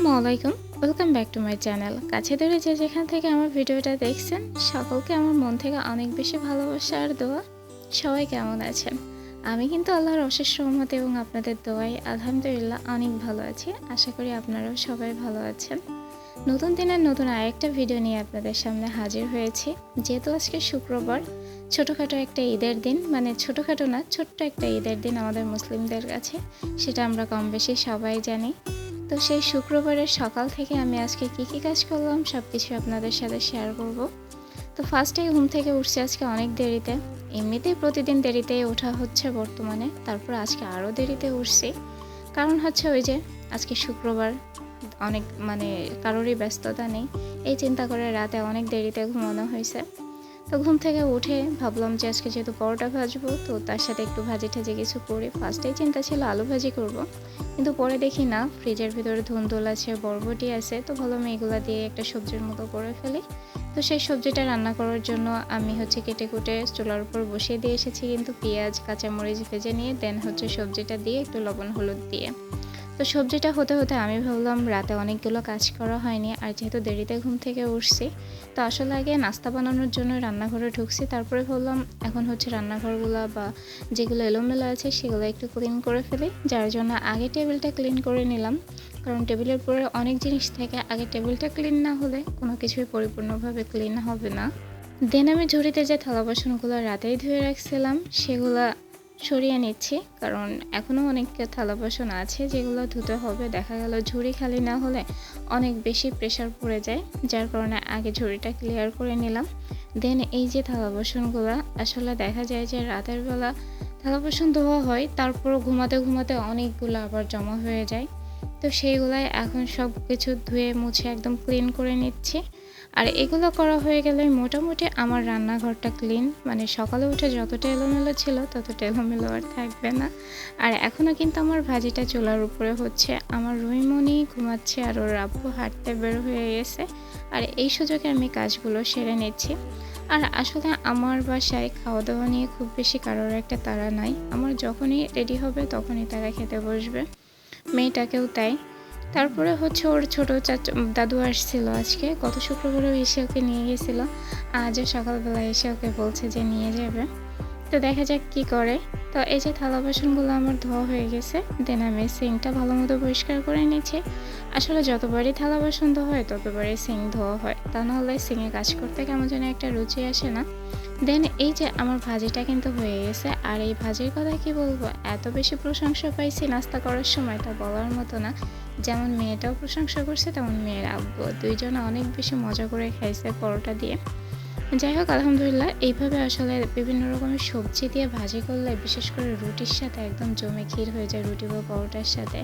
আসসালামু আলাইকুম। Welcome back to my channel কাছে ধরে যে যেখান থেকে আমার ভিডিওটা দেখছেন, সকলকে আমার মন থেকে অনেক বেশি ভালোবাসা আর দোয়া। সবাই কেমন আছেন? আমি কিন্তু আল্লাহর অশেষ রহমতে এবং আপনাদের দোয়াই আলহামদুলিল্লাহ অনেক ভালো আছি। আশা করি আপনারাও সবাই ভালো আছেন। নতুন দিনের নতুন আরেকটা ভিডিও নিয়ে আপনাদের সামনে হাজির হয়েছি। যেহেতু আজকে শুক্রবার, ছোটোখাটো একটা ঈদের দিন মানে ছোটোখাটো না, ছোট্ট একটা ঈদের দিন আমাদের মুসলিমদের কাছে, সেটা আমরা কম বেশি সবাই জানি। তো সেই শুক্রবারের সকাল থেকে আমি আজকে কী কী কাজ করলাম সব কিছু আপনাদের সাথে শেয়ার করব। তো ফার্স্টে ঘুম থেকে উঠছি আজকে অনেক দেরিতে। এমনিতেই প্রতিদিন দেরিতেই ওঠা হচ্ছে বর্তমানে, তারপর আজকে আরও দেরিতে উঠছি। কারণ হচ্ছে ওই যে আজকে শুক্রবার, অনেক মানে কারোরই ব্যস্ততা নেই। এই চিন্তা করে রাতে অনেক দেরিতে ঘুমানো হয়েছে। তো ঘুম থেকে উঠে ভাবলাম যে আজকে যেহেতু পরোটা ভাজবো, তো তার সাথে একটু ভাজি টাজি কিছু করে ফার্স্টেই চিন্তা ছিল আলু ভাজি করব। কিন্তু পরে দেখি না, ফ্রিজের ভিতরে ধুন্দুল আছে, বরবটি আছে, তো ভাবলাম এগুলো দিয়ে একটা সবজির মতো করে ফেলি। তো সেই সবজিটা রান্না করার জন্য আমি হচ্ছে কেটে কুটে চুলার উপর বসিয়ে দিয়ে এসেছি। কিন্তু পেঁয়াজ, কাঁচামরিচ ভেজে নিয়ে, দেন হচ্ছে সবজিটা দিয়ে একটু লবণ, হলুদ দিয়ে। তো সবজিটা হতে হতে আমি ভাবলাম রাতে অনেকগুলো কাজ করা হয়নি আর যেহেতু দেরিতে ঘুম থেকে উঠছি, তো আসলে আগে নাস্তা বানানোর জন্য রান্নাঘরে ঢুকছি। তারপরে ভাবলাম এখন হচ্ছে রান্নাঘরগুলো বা যেগুলো এলোমেলো আছে সেগুলো একটু ক্লিন করে ফেলি। যার জন্য আগে টেবিলটা ক্লিন করে নিলাম। কারণ টেবিলের উপরে অনেক জিনিস থাকে, আগে টেবিলটা ক্লিন না হলে কোনো কিছুই পরিপূর্ণভাবে ক্লিন হবে না। দেন আমি ঝুড়িতে যে থালা বাসনগুলো রাতেই ধুয়ে রাখছিলাম, সেগুলো সরিয়ে নিচ্ছি, কারণ এখনও অনেক থালা বাসন আছে যেগুলো ধুতে হবে। দেখা গেল ঝুড়ি খালি না হলে অনেক বেশি প্রেশার পড়ে যায়, যার কারণে আগে ঝুড়িটা ক্লিয়ার করে নিলাম। দেন এই যে থালা বাসনগুলো আসলে দেখা যায় যে রাতের বেলা থালা বাসন ধোয়া হয়, তারপরও ঘুমাতে ঘুমাতে অনেকগুলো আবার জমা হয়ে যায়। তো সেইগুলাই এখন সব কিছু ধুয়ে মুছে একদম ক্লিন করে নিচ্ছি। আর এগুলো করা হয়ে গেলে মোটামুটি আমার রান্নাঘরটা ক্লিন মানে সকালে উঠে যতটা এলোমেলো ছিল ততটা এলোমেলো আর থাকবে না। আর এখনও কিন্তু আমার ভাজিটা চুলার উপরে হচ্ছে। আমার রুইমণি ঘুমাচ্ছে আর ওর আব্বু হাঁটতে বের হয়ে গেছে। আর এই সুযোগে আমি কাজগুলো সেরে নিচ্ছি। আর আসলে আমার বাসায় খাওয়া দাওয়া নিয়ে খুব বেশি কারোর একটা তাড়া নাই। আমার যখনই রেডি হবে তখনই তারা খেতে বসবে। মেয়েটাকেও তাই। তারপরে হচ্ছে ওর ছোটো চাচা দাদু আসছিল আজকে, গত শুক্রবারেও এসে ওকে নিয়ে গেছিল। আজও সকালবেলা এসে ওকে বলছে যে নিয়ে যাবে। তো দেখা যাক কি করে। তো এই যে থালা বাসনগুলো আমার ধোয়া হয়ে গেছে দেন আমি সিংটা ভালো মতো পরিষ্কার করে নিচ্ছি। আসলে যতবারই থালা বাসন ধোয়া হয়, ততবারই সিং ধোয়া হয়। তা নাহলে সিংয়ে কাজ করতে কেমন যেন একটা রুচি আসে না। দেন এই যে আমার ভাজিটা কিন্তু হয়ে গেছে, আর এই ভাজির কথা কি বলব? এত বেশি প্রশংসা পাইছি নাস্তা করার সময়, তা বলার মতো না। যেমন মেয়েটাও প্রশংসা করছে, তেমন মেয়ের আব্বু দুইজনে অনেক বেশি মজা করে খাইছে পরোটা দিয়ে। যাই হোক আলহামদুলিল্লাহ এইভাবে আসলে বিভিন্ন রকমের সবজি দিয়ে ভাজি করলে বিশেষ করে রুটির সাথে একদম জমে ক্ষীর হয়ে যায় রুটি বা পরোটার সাথে।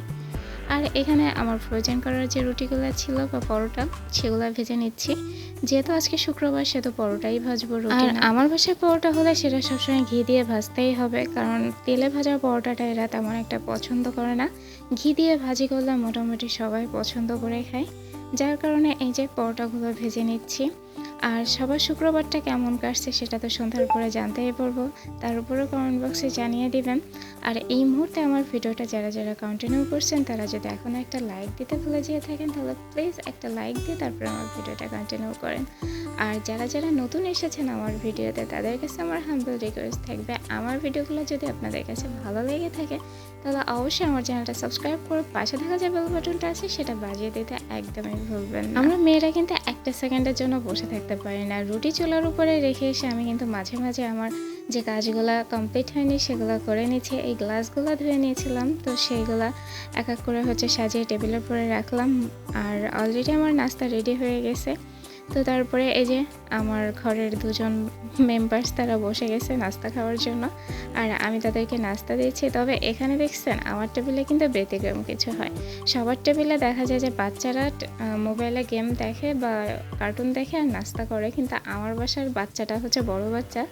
আর এখানে আমার ফ্রোজেন করার যে রুটিগুলো ছিল বা পরোটা সেগুলো ভেজে নিচ্ছি। যেহেতু আজকে শুক্রবার সে তো পরোটাই ভাজবো আর আমার বাসায় পরোটা হলে সেটা সবসময় ঘি দিয়ে ভাজতেই হবে কারণ তেলে ভাজা পরোটাটা এরা তেমন একটা পছন্দ করে না। ঘি দিয়ে ভাজি করলে মোটামুটি সবাই পছন্দ করে খায়। যার কারণে এই যে পরোটাগুলো ভেজে নিচ্ছি। আর সবার শুক্রবারটা কেমন কাটছে সেটা তো সন্ধ্যার পরে জানতেই পারব। তার উপরেও কমেন্ট বক্সে জানিয়ে দিবেন। আর এই মুহূর্তে আমার ভিডিওটা যারা যারা কন্টিনিউ করছেন, তারা যদি এখনও একটা লাইক দিতে ভুলে যেয়ে থাকেন, তাহলে প্লিজ একটা লাইক দিয়ে তারপরে আমার ভিডিওটা কন্টিনিউ করেন। আর যারা যারা নতুন এসেছেন আমার ভিডিওতে, তাদের কাছে আমার হাম্বল রিকোয়েস্ট থাকবে, আমার ভিডিওগুলো যদি আপনাদের কাছে ভালো লেগে থাকে, তাহলে অবশ্যই আমার চ্যানেলটা সাবস্ক্রাইব করে পাশে থাকা যে বেল বাটনটা আছে, সেটা বাজিয়ে দিতে একদমই ভুলবেন আমরা মেয়েরা কিন্তু একটা সেকেন্ডের জন্য বসে থাকতে পারি না। রুটি চুলার উপরে রেখে এসে আমি কিন্তু মাঝে মাঝে আমার যে কাজগুলো কমপ্লিট হয়নি, সেগুলো করে নিয়েছি। এই গ্লাসগুলো ধুয়ে নিয়েছিলাম, তো সেইগুলা এক এক করে হচ্ছে সাজিয়ে টেবিলের উপরে রাখলাম। আর অলরেডি আমার নাস্তা রেডি হয়ে গেছে। তো তারপরে এই যে আমার ঘরের দুজন মেম্বার্স তারা বসে গেছে নাস্তা খাওয়ার জন্য। আর আমি তাদেরকে নাস্তা দিচ্ছি তবে এখানে দেখছেন, আমার টেবিলে কিন্তু ব্যতিক্রম কিছু হয়। সবার টেবিলে দেখা যায় যে বাচ্চারা মোবাইলে গেম দেখে বা কার্টুন দেখে আর নাস্তা করে। কিন্তু আমার বাসার বাচ্চাটা হচ্ছে বড় বাচ্চা।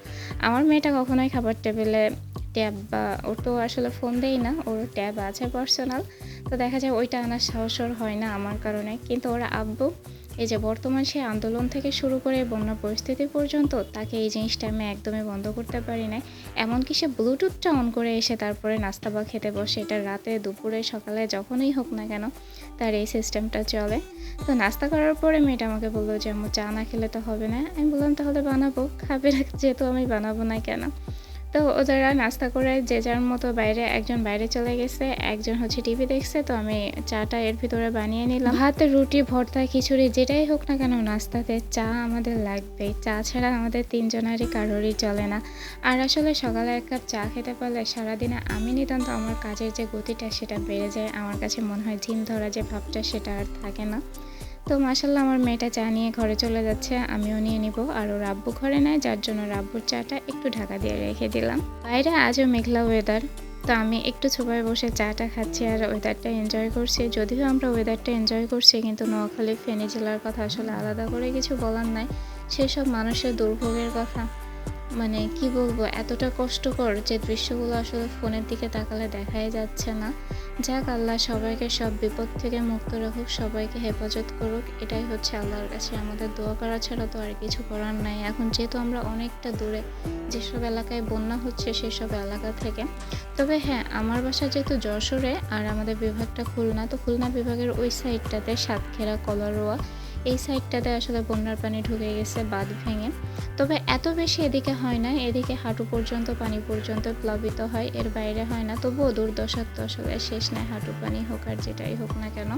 আমার মেয়েটা কখনোই খাবার টেবিলে ট্যাব বা ওর তো আসলে ফোন দেই না। ওর ট্যাব আছে পার্সোনাল তো দেখা যায় ওইটা আনার সাহস হয় না আমার কারণে। কিন্তু ওরা আব্বু এই যে বর্তমান সেই আন্দোলন থেকে শুরু করে বন্যা পরিস্থিতি পর্যন্ত তাকে এই জিনিসটা আমি একদমই বন্ধ করতে পারি না এমনকি সে ব্লুটুথটা অন করে এসে তারপরে নাস্তা বা খেতে বসে, এটা রাতে, দুপুরে, সকালে, যখনই হোক না কেন তার এই সিস্টেমটা চলে। তো নাস্তা করার পরে মেয়েটা আমাকে বলল যে আমার চা না খেলে তো হবে না। আমি বললাম, তাহলে বানাবো। খাবে, যেহেতু আমি বানাবো না কেন? তো ওদেরা নাস্তা করে যে যার মতো বাইরে, একজন বাইরে চলে গেছে, একজন হচ্ছে টিভি দেখছে, তো আমি চাটা এর ভিতরে বানিয়ে নিলাম। ভাত রুটি, ভর্তা, খিচুড়ি, যেটাই হোক না কেন নাস্তাতে চা আমাদের লাগবেই। চা ছাড়া আমাদের তিনজনেরই কারোরই চলে না। আর আসলে সকালে এক কাপ চা খেতে পারলে সারাদিনে আমি নিতান্ত আমার কাজের যে গতিটা সেটা বেড়ে যায়। আমার কাছে মনে হয় ঝিম ধরা যে ভাবটা সেটা আর থাকে না। তো মাসাল্লাহ আমার মেয়েটা চা নিয়ে ঘরে চলে যাচ্ছে, আমিও নিয়ে নিব। আর ওর আব্বু ঘরে নেয় যার জন্য রাব্বুর চাটা একটু ঢাকা দিয়ে রেখে দিলাম। বাইরে আজও মেঘলা ওয়েদার তো আমি একটু ছোপায় বসে চাটা খাচ্ছি আর ওয়েদারটা এনজয় করছি। যদিও আমরা ওয়েদারটা এনজয় করছি, কিন্তু নোয়াখালী, ফেনী জেলার কথা আসলে আলাদা করে কিছু বলার নাই। সেসব মানুষের দুর্ভোগের কথা। মানে কি বলব, এতটা কষ্টকর যে দৃশ্যগুলো আসলে ফোনের দিকে তাকালে দেখাই যাচ্ছে না। যাক আল্লাহ সবাইকে সব বিপদ থেকে মুক্ত রাখুক, সবাইকে হেফাজত করুক, এটাই হচ্ছে আল্লাহর কাছে আমাদের দোয়া করা ছাড়া তো আর কিছু করার নাই। এখন যেহেতু আমরা অনেকটা দূরে, যেসব এলাকায় বন্যা হচ্ছে সেসব এলাকা থেকে। তবে হ্যাঁ আমার বাসা যেহেতু যশোরে আর আমাদের বিভাগটা খুলনা, তো খুলনা বিভাগের ওই সাইডটাতে সাতক্ষীরা, কলারোয়া এই সাইডটাতে আসলে বন্যার পানি ঢুকে গেছে, বাঁধ ভেঙে। তবে এত বেশি এদিকে হয় না, এদিকে হাঁটু পর্যন্ত, পানি পর্যন্ত প্লাবিত হয়, এর বাইরে হয় না। তবুও দুর্দশার তো আসলে শেষ নেয় হাঁটু পানি হোক আর যেটাই হোক না কেন।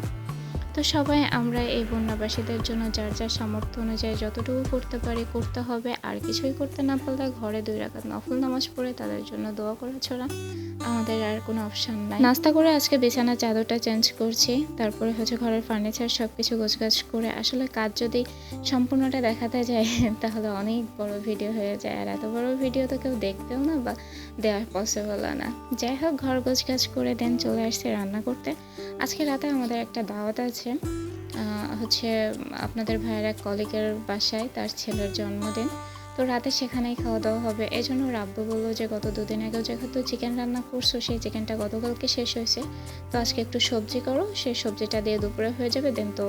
তো সবাই, আমরা এই বন্যাবাসীদের জন্য যার যার সামর্থ্য অনুযায়ী যতটুকু করতে পারি করতে হবে। আর কিছুই করতে না পারলে ঘরে দুই রাকাত নফল নামাজ পড়ে তাদের জন্য দোয়া করা ছাড়া আমাদের আর কোনো অপশান নাই। নাস্তা করে আজকে বিছানার চাদরটা চেঞ্জ করছি, তারপরে হচ্ছে ঘরের ফার্নিচার সব কিছু গোছগাছ করে। আসলে কাজ যদি সম্পূর্ণটা দেখাতে যায় তাহলে অনেক বড় ভিডিও হয়ে যায়। আর এত বড় ভিডিও তো কেউ দেখবেও না বা দেওয়া পসিবল না। যাই হোক, ঘর গোছগাছ করে দেন চলে আসছে রান্না করতে। আজকে রাতে আমাদের একটা দাওয়াত আছে আহ, হচ্ছে আপনাদের ভাইয়ের এক কলিগের বাসায় তার ছেলের জন্মদিন। তো রাতে সেখানেই খাওয়া দাওয়া হবে। এই জন্য রাব্বু বলল যে, গত দুদিন আগেও যেহেতু চিকেন রান্না করছ, সেই চিকেনটা গতকালকে শেষ হয়েছে। তো আজকে একটু সবজি করো, সেই সবজিটা দিয়ে দুপুরে হয়ে যাবে, দেন তো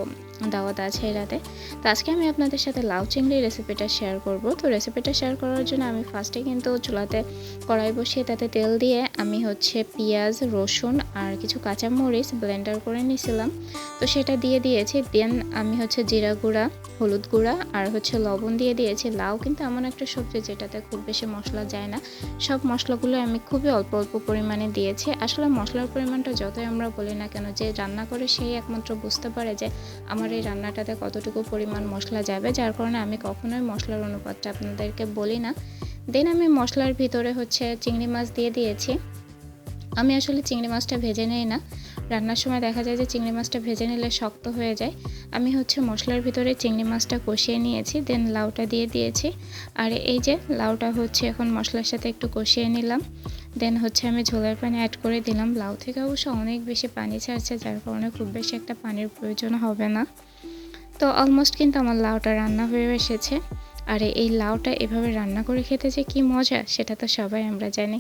দাওয়াত আছে রাতে। তো আজকে আমি আপনাদের সাথে লাউ চিংড়ি রেসিপিটা শেয়ার করব। তো রেসিপিটা শেয়ার করার জন্য আমি ফার্স্টে কিন্তু চুলাতে কড়াই বসিয়ে তাতে তেল দিয়ে আমি হচ্ছে পেঁয়াজ, রসুন আর কিছু কাঁচামরিচ ব্লেন্ডার করে নিয়েছিলাম। তো সেটা দিয়ে দিয়েছি, দেন আমি হচ্ছে জিরা গুঁড়া, হলুদ গুঁড়া আর হচ্ছে লবণ দিয়ে দিয়েছি। লাউ কিন্তু এমন একটা সবজি যেটাতে খুব বেশি মশলা যায় না। সব মশলাগুলো আমি খুবই অল্প অল্প পরিমাণে দিয়েছি। আসলে মশলার পরিমাণটা যতই আমরা বলি না কেন, যে রান্না করে সেই একমাত্র বুঝতে পারে যে আমার এই রান্নাটাতে কতটুকু পরিমাণ মশলা যাবে, যার কারণে আমি কখনোই মশলার অনুপাতটা আপনাদেরকে বলি না। দেন আমি মশলার ভিতরে হচ্ছে চিংড়ি মাছ দিয়ে দিয়েছি। আমি আসলে চিংড়ি মাছটা ভেজে নেই না। রান্নার সময় দেখা যায় যে চিংড়ি মাছটা ভেজে নিলে শক্ত হয়ে যায়। আমি হচ্ছে মশলার ভিতরে চিংড়ি মাছটা কষিয়ে নিয়েছি দেন লাউটা দিয়ে দিয়েছি। আর এই যে লাউটা হচ্ছে এখন মশলার সাথে একটু কষিয়ে নিলাম। দেন হচ্ছে আমি ঝোলের পানি অ্যাড করে দিলাম। লাউ থেকে অবশ্য অনেক বেশি পানি ছাড়ছে, যার কারণে খুব বেশি একটা পানির প্রয়োজন হবে না। তো অলমোস্ট কিন্তু আমার লাউটা রান্না হয়ে এসেছে। আর এই লাউটা এভাবে রান্না করে খেতে যে কি মজা, সেটা তো সবাই আমরা জানি।